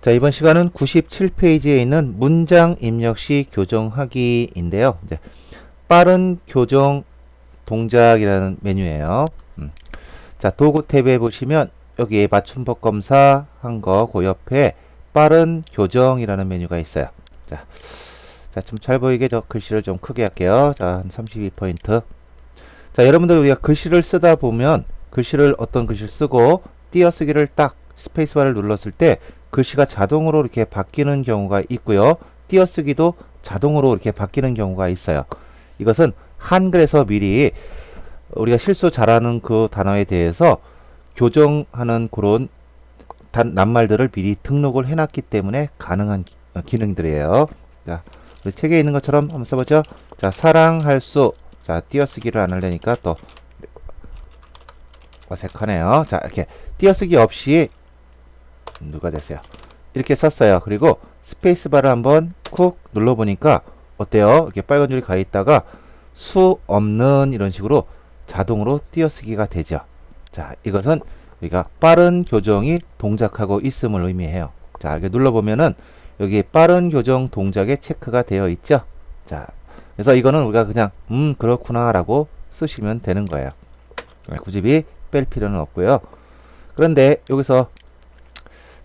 자, 이번 시간은 97페이지에 있는 문장 입력 시 교정하기인데요. 이제 빠른 교정 동작이라는 메뉴예요. 음. 자, 도구 탭에 보시면 여기에 맞춤법 검사 한 거 그 옆에 빠른 교정이라는 메뉴가 있어요. 자, 자, 좀 잘 보이게 저 글씨를 좀 크게 할게요. 자, 한 32포인트. 자, 여러분들 우리가 글씨를 쓰다 보면 글씨를 어떤 글씨를 쓰고 띄어쓰기를 딱 스페이스바를 눌렀을 때 글씨가 자동으로 이렇게 바뀌는 경우가 있고요. 띄어쓰기도 자동으로 이렇게 바뀌는 경우가 있어요. 이것은 한글에서 미리 우리가 실수 잘하는 그 단어에 대해서 교정하는 그런 단, 낱말들을 미리 등록을 해놨기 때문에 가능한 기- 어, 기능들이에요. 자, 우리 책에 있는 것처럼 한번 써보죠. 자, 사랑할 수. 자, 띄어쓰기를 안 하려니까 또 어색하네요. 자, 이렇게 띄어쓰기 없이 누가 됐어요. 이렇게 썼어요. 그리고 스페이스바를 한번 쿡 눌러보니까 어때요? 이렇게 빨간 줄이 가 있다가 수 없는 이런 식으로 자동으로 띄어쓰기가 되죠. 자, 이것은 우리가 빠른 교정이 동작하고 있음을 의미해요. 자, 이렇게 눌러보면은 여기 빠른 교정 동작에 체크가 되어 있죠. 자, 그래서 이거는 우리가 그냥 음 그렇구나 라고 쓰시면 되는 거예요. 네, 굳이 뺄 필요는 없고요. 그런데 여기서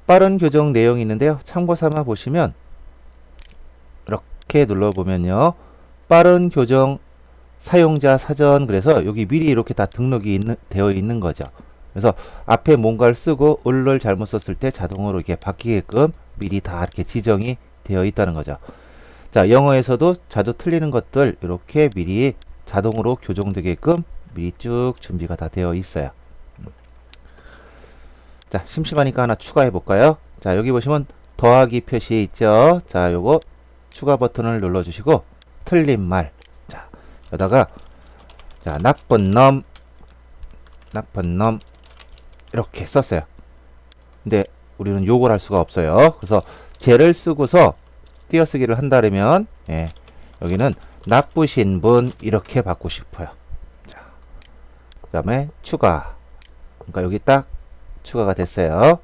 빠른 교정 내용이 있는데요. 참고 삼아 보시면 이렇게 눌러보면요. 빠른 교정 사용자 사전 그래서 여기 미리 이렇게 다 등록이 있는, 되어 있는 거죠. 그래서 앞에 뭔가를 쓰고 을을 잘못 썼을 때 자동으로 이렇게 바뀌게끔 미리 다 이렇게 지정이 되어 있다는 거죠. 자, 영어에서도 자주 틀리는 것들 이렇게 미리 자동으로 교정되게끔 미리 쭉 준비가 다 되어 있어요. 음. 자, 심심하니까 하나 추가해 볼까요? 자, 여기 보시면 더하기 표시 있죠? 자, 요거 추가 버튼을 눌러 주시고 틀린 말. 자, 여기다가 자, 나쁜 놈 나쁜 놈 이렇게 썼어요. 근데 우리는 욕을 할 수가 없어요. 그래서 쟤를 쓰고서 띄어쓰기를 한다면 예, 여기는 나쁘신 분 이렇게 받고 싶어요. 자, 그 다음에 추가. 그러니까 여기 딱 추가가 됐어요.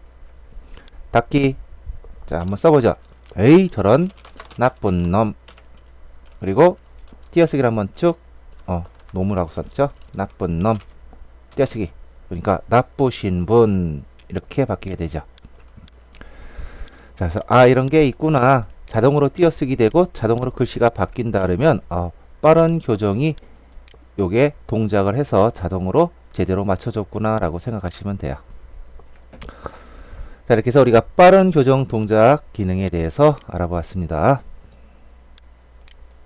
닫기. 자, 한번 써보죠. 에이, 저런 나쁜 놈. 그리고 띄어쓰기를 한번 쭉, 어, 놈이라고 썼죠. 나쁜 놈. 띄어쓰기. 그러니까 나쁘신 분 이렇게 바뀌게 되죠. 자, 그래서 아 이런 게 있구나. 자동으로 띄어쓰기 되고 자동으로 글씨가 바뀐다 그러면 어, 빠른 교정이 요게 동작을 해서 자동으로 제대로 맞춰줬구나 라고 생각하시면 돼요. 자, 이렇게 해서 우리가 빠른 교정 동작 기능에 대해서 알아보았습니다.